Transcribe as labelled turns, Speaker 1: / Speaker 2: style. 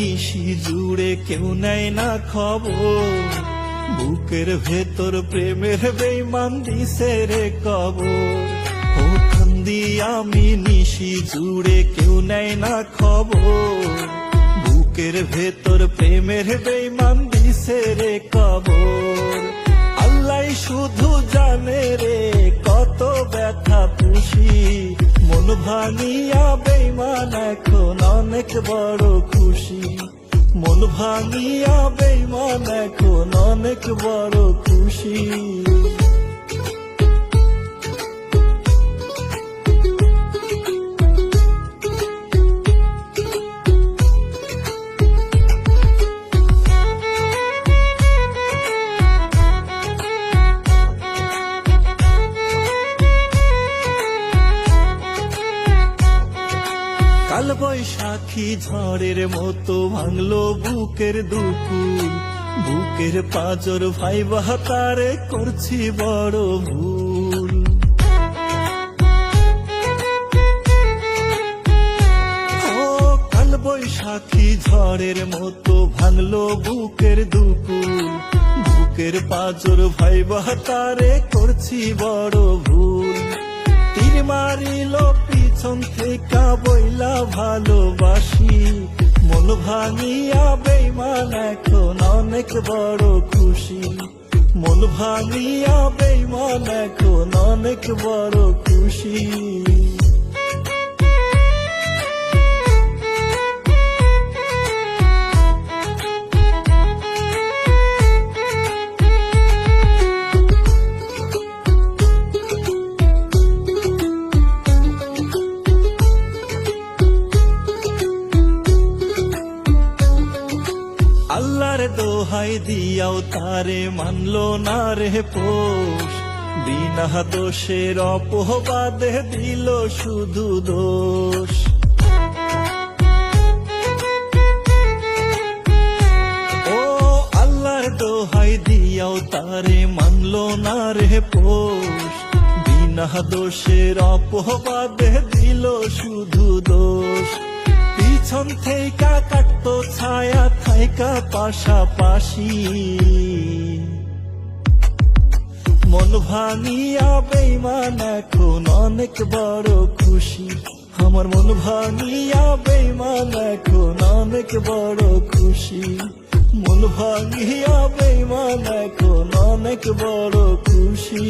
Speaker 1: নিশি জুড়ে কেউ নেয় না খবর। বুকের ভেতর প্রেমের বেইমান দিছে রে কবর। ও কান্দি আমি নিশি জুড়ে কেউ নেয় না খবর। বুকের ভেতর প্রেমের বেইমান দিছে রে কবর। আল্লাহ শুধু জানে রে কত ব্যথা পুষি মন ভাঙিয়া বেমান এখন অনেক বড় খুশি। মন ভাঙিয়া বেমান এখন অনেক বড় খুশি। বৈশাখী ঝড়ের মতো ভাঙলো বুকের দুকুল। বুকের পাজর ভাই বাহাতারে করছি বড় ভুল। ও কাল বৈশাখী ঝড়ের মতো ভাঙলো বুকের দুকুল। বুকের পাজর ভাই বাহাতারে করছি বড় ভুল। তীর মারিল পিছন থেকে বইলা ভালোবাসি। মন ভাঙিয়া বেইমান এখন অনেক বড় খুশি। মন ভাঙিয়া বেইমান এখন অনেক বড় খুশি। আল্লাহর দোহাই দিয়াও তারে মানলো না রে পোষ। বিনা দোষের অপবাদে দিল শুধু দোষ। ও আল্লাহর দোহাই দিয়াও তারে মানলো না রে পোষ। বিনা দোষের অপবাদে দিল শুধু দোষ। পিছন থেকে ছায়া থাইকা পাশাপাশি। মন ভাঙিয়া বেইমান এখন অনেক বড় খুশি। আমার মন ভাঙিয়া বেইমান এখন অনেক বড় খুশি। মন ভাঙিয়া বেইমান এখন অনেক বড় খুশি।